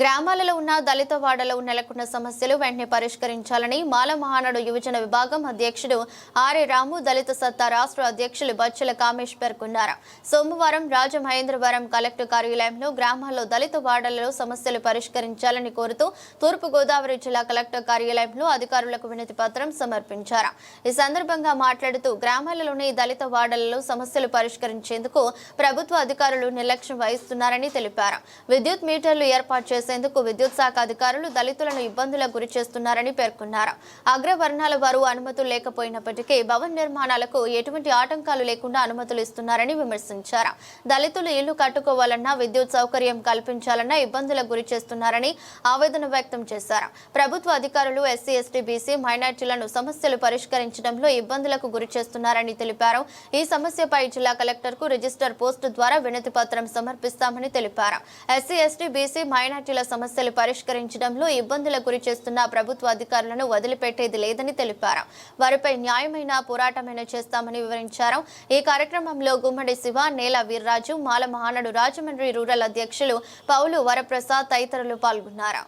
గ్రామాలలో ఉన్న దళిత వాడలో నెలకొన్న సమస్యలు వెంటనే పరిష్కరించాలని మాల మహానాడు యువజన విభాగం అధ్యక్షుడు ఆర్ఏ రాము దళిత సత్తా రాష్ట్ర అధ్యక్షులు బచ్చల కామేష్ పేర్కొన్నారు. సోమవారం రాజమహేంద్రవరం కలెక్టర్ కార్యాలయంలో గ్రామాల్లో దళిత వాడలలో సమస్యలు పరిష్కరించాలని కోరుతూ తూర్పు గోదావరి జిల్లా కలెక్టర్ కార్యాలయంలో అధికారులకు వినతి పత్రం సమర్పించారు. ఈ సందర్భంగా మాట్లాడుతూ గ్రామాలలోని దళిత వాడలలో సమస్యలు పరిష్కరించేందుకు ప్రభుత్వ అధికారులు నిర్లక్ష్యం వహిస్తున్నారని తెలిపారు. విద్యుత్ మీటర్లు ఏర్పాటు చేసేందుకు విద్యుత్ శాఖ అధికారులు దళితులను ఇబ్బందులకు గురి చేస్తున్నారని పేర్కొన్నారు. అగ్రవర్ణాల వారు అనుమతులు లేకపోయినప్పటికీ భవన నిర్మాణాలకు ఎటువంటి ఆటంకాలు లేకుండా అనుమతులు ఇస్తున్నారని విమర్శించారు. దళితులు ఇల్లు కట్టుకోవాలన్నా విద్యుత్ సౌకర్యం కల్పించాలన్నా ఇబ్బందులకు గురి చేస్తున్నారని ఆవేదన వ్యక్తం చేశారు. ప్రభుత్వ అధికారులు ఎస్సీ ఎస్టీ బీసీ మైనార్టీలను సమస్యలు పరిష్కరించడంలో ఇబ్బందులకు గురి చేస్తున్నారని తెలిపారు. ఈ సమస్యపై జిల్లా కలెక్టర్కు రిజిస్టర్ పోస్టు ద్వారా వినతి పత్రం సమర్పిస్తామని తెలిపారు. ఎస్సీ ఎస్టీ బీసీ మైనార్టీల సమస్యలు పరిష్కరించడంలో ఇబ్బందులకు గురి చేస్తున్న ప్రభుత్వ అధికారులను వదిలిపెట్టేది లేదని తెలిపారు. వారిపై న్యాయమైన పోరాటమైన చేస్తామని వివరించారు. ఈ కార్యక్రమంలో గుమ్మడి శివ నేల వీర్రాజు మాల మహానడు రాజమండ్రి రూరల్ అధ్యక్షులు పౌలు వరప్రసాద్ తదితరులు పాల్గొన్నారు.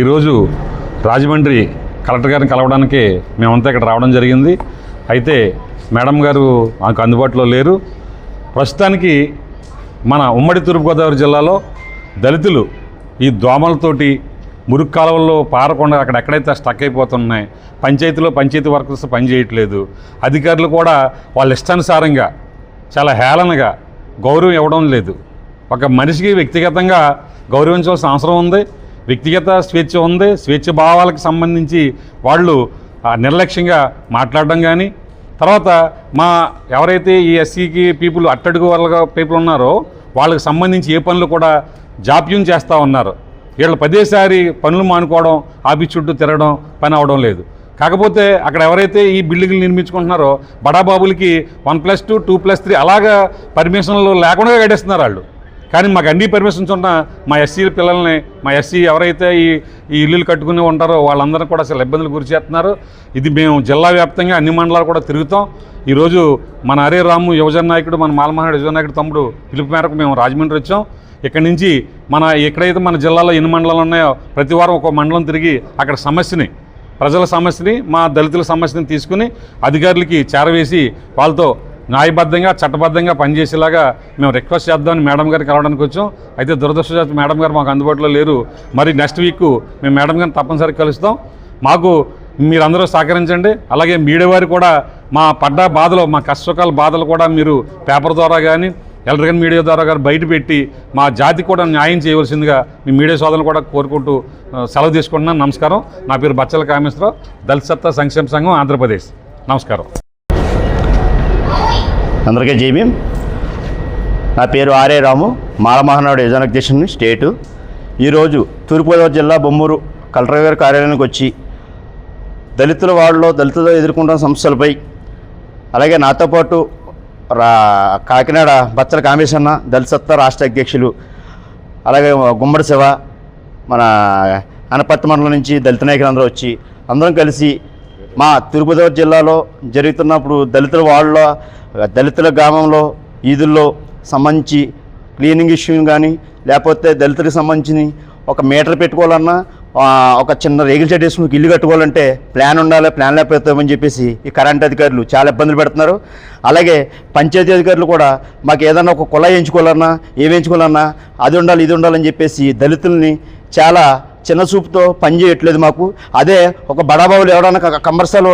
ఈరోజు రాజమండ్రి కలెక్టర్ గారిని కలవడానికి మేమంతా ఇక్కడ రావడం జరిగింది. అయితే మేడం గారు మాకు అందుబాటులో లేరు. ప్రస్తుతానికి మన ఉమ్మడి తూర్పుగోదావరి జిల్లాలో దళితులు ఈ దోమలతోటి మురుగు కాలువల్లో పారకుండా అక్కడ ఎక్కడైతే స్టక్ అయిపోతున్నాయి పంచాయతీలో పంచాయతీ వర్కర్స్ పనిచేయట్లేదు అధికారులు కూడా వాళ్ళ ఇష్టానుసారంగా చాలా హేళనగా గౌరవం ఇవ్వడం లేదు. ఒక మనిషికి వ్యక్తిగతంగా గౌరవించవలసిన అవసరం ఉంది వ్యక్తిగత స్వేచ్ఛ ఉంది స్వేచ్ఛ భావాలకు సంబంధించి వాళ్ళు నిర్లక్ష్యంగా మాట్లాడడం కానీ తర్వాత మా ఎవరైతే ఈ ఎస్సీకి పీపుల్ అట్టడుగు వాళ్ళ పీపుల్ ఉన్నారో వాళ్ళకి సంబంధించి ఏ పనులు కూడా జాప్యం చేస్తూ ఉన్నారు. వీళ్ళు పదేసారి పనులు మానుకోవడం ఆఫీస్ చుట్టూ తిరగడం పని అవడం లేదు. కాకపోతే అక్కడ ఎవరైతే ఈ బిల్డింగ్లు నిర్మించుకుంటున్నారో బడాబాబులకి one plus two two plus three అలాగా పర్మిషన్లు లేకుండా గడిస్తున్నారు వాళ్ళు. కానీ మాకు అన్ని పర్మిషన్స్ ఉన్న మా ఎస్సీ పిల్లల్ని మా ఎస్సీ ఎవరైతే ఈ ఈ ఇల్లులు కట్టుకుని ఉంటారో వాళ్ళందరూ కూడా అసలు ఇబ్బందులు గురి చేస్తున్నారు. ఇది మేము జిల్లా వ్యాప్తంగా అన్ని మండలాలు కూడా తిరుగుతాం. ఈరోజు మన హరే రాము యువజన నాయకుడు మన మాలమహాడు యువజన నాయకుడు తమ్ముడు పిలుపు మేరకు మేము రాజమండ్రి వచ్చాం. ఇక్కడి నుంచి మన ఎక్కడైతే మన జిల్లాలో ఎన్ని మండలాలు ఉన్నాయో ప్రతి వారం ఒక మండలం తిరిగి అక్కడ సమస్యని ప్రజల సమస్యని మా దళితుల సమస్యని తీసుకుని అధికారులకి చేరవేసి వాళ్ళతో న్యాయబద్ధంగా చట్టబద్ధంగా పనిచేసేలాగా మేము రిక్వెస్ట్ చేద్దామని మేడం గారికి కలవడానికి వచ్చాం. అయితే దురదృష్టవశాత్తు మేడం గారు మాకు అందుబాటులో లేరు. మరి నెక్స్ట్ వీక్ మేము మేడం గారిని తప్పనిసరిగా కలుస్తాం. మాకు మీరందరూ సహకరించండి. అలాగే మీడియా వారు కూడా మా పడ్డ బాధలు మా కష్టసుఖాల బాధలు కూడా మీరు పేపర్ ద్వారా కానీ ఎలక్ట్రికల్ మీడియా ద్వారా గారు బయటపెట్టి మా జాతి కూడా న్యాయం చేయవలసిందిగా మీ మీడియా సోదరులు కూడా కోరుకుంటూ సెలవు తీసుకుంటున్నాను. నమస్కారం. నా పేరు బచ్చల కామేశ్వరరావు. దళిత సత్తా సంక్షేమ సంఘం ఆంధ్రప్రదేశ్. నమస్కారం. అందరికీ జైభీం నా పేరు ఆర్ఏ రాము. మాలమహనాడు యువజన అధ్యక్షుని స్టేటు. ఈరోజు తూర్పుగోదావరి జిల్లా బొమ్మూరు కలెక్టర్ గారి కార్యాలయానికి వచ్చి దళితుల వాడలో దళితులు ఎదుర్కొంటున్న సమస్యలపై అలాగే నాతో పాటు రా కాకినాడ బచ్చల కామేశన్న దళిత సత్తా రాష్ట్ర అధ్యక్షులు అలాగే గుమ్మడి శివ మన అనపర్తి మండలం నుంచి దళిత నాయకులందరూ వచ్చి అందరం కలిసి మా తూర్పుగోదావరి జిల్లాలో జరుగుతున్నప్పుడు దళితుల వాళ్ళలో దళితుల గ్రామంలో ఈదుల్లో సంబంధించి క్లీనింగ్ ఇష్యూ కానీ లేకపోతే దళితులకు సంబంధించి ఒక మీటర్ పెట్టుకోవాలన్నా ఒక చిన్న రేగిల్ షెడ్ వేసుకుని ఇల్లు కట్టుకోవాలంటే ప్లాన్ ఉండాలి ప్లాన్ లేకపోతామని చెప్పేసి ఈ కరెంట్ అధికారులు చాలా ఇబ్బందులు పెడుతున్నారు. అలాగే పంచాయతీ అధికారులు కూడా మాకు ఏదన్నా ఒక కుళాయి ఎంచుకోవాలన్నా ఏం ఎంచుకోవాలన్నా అది ఉండాలి ఇది ఉండాలని చెప్పేసి దళితుల్ని చాలా చిన్న చూపుతో పనిచేయట్లేదు మాకు. అదే ఒక బడాబాబులు ఎవడన్నా కమర్షియల్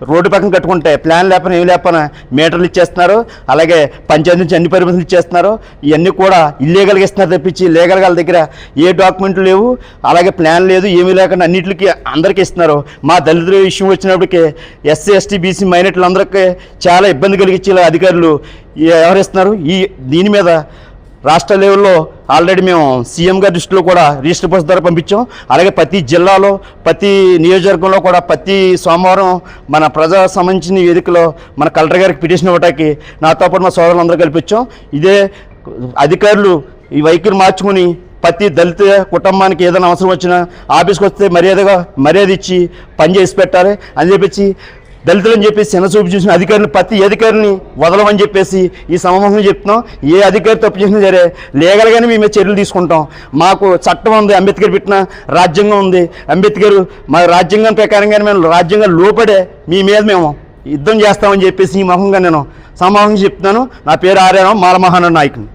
రోడ్డు పక్కన కట్టుకుంటే ప్లాన్ లేపన ఏం లేపన మీటర్లు ఇచ్చేస్తున్నారు అలాగే పంచాయతీ నుంచి అన్ని పరిమితులు ఇచ్చేస్తున్నారు ఇవన్నీ కూడా ఇల్లీగల్గా ఇస్తున్నారు తెప్పించి లీగల్గా వాళ్ళ దగ్గర ఏ డాక్యుమెంట్లు లేవు అలాగే ప్లాన్ లేదు ఏమీ లేకుండా అన్నింటికి అందరికీ ఇస్తున్నారు. మా దళితుల విషయం వచ్చినప్పటికీ ఎస్సీ ఎస్టీ బీసీ మైనార్టీలు చాలా ఇబ్బంది కలిగించే అధికారులు వ్యవహరిస్తున్నారు ఈ దీని మీద రాష్ట్ర లెవెల్లో ఆల్రెడీ మేము సీఎం గారి దృష్టిలో కూడా రిజిస్టర్ పోస్ట్ ద్వారా పంపించాం. అలాగే ప్రతి జిల్లాలో ప్రతి నియోజకవర్గంలో కూడా ప్రతి సోమవారం మన ప్రజా సంబంధించిన వేదికలో మన కలెక్టర్ గారికి పిటిషన్ ఇవ్వడానికి నాతో పాటు మా సోదరులందరూ కల్పించాం. ఇదే అధికారులు ఈ వైఖరి మార్చుకుని ప్రతి దళిత కుటుంబానికి ఏదైనా అవసరం వచ్చినా ఆఫీస్కి వస్తే మర్యాదగా మర్యాద ఇచ్చి పని చేసి పెట్టాలి. అని చెప్పి దళితులని చెప్పేసి చిన్నచూపు చూసిన అధికారిని ప్రతి అధికారిని వదలమని చెప్పేసి ఈ సమావేశంలో చెప్తున్నాం. ఏ అధికారి తప్పు చేసినా సరే లీగల్గానే మేము చర్యలు తీసుకుంటాం. మాకు చట్టం ఉంది అంబేద్కర్ పెట్టిన రాజ్యాంగం ఉంది. అంబేద్కర్ మా రాజ్యాంగం ప్రకారంగానే మేము రాజ్యాంగం లోపడే మీ మీద మేము యుద్ధం చేస్తామని చెప్పేసి ఈ మొహంగా నేను సమావేశం చెప్తున్నాను. నా పేరు ఆర్యారావు మాలమహాన నాయకుని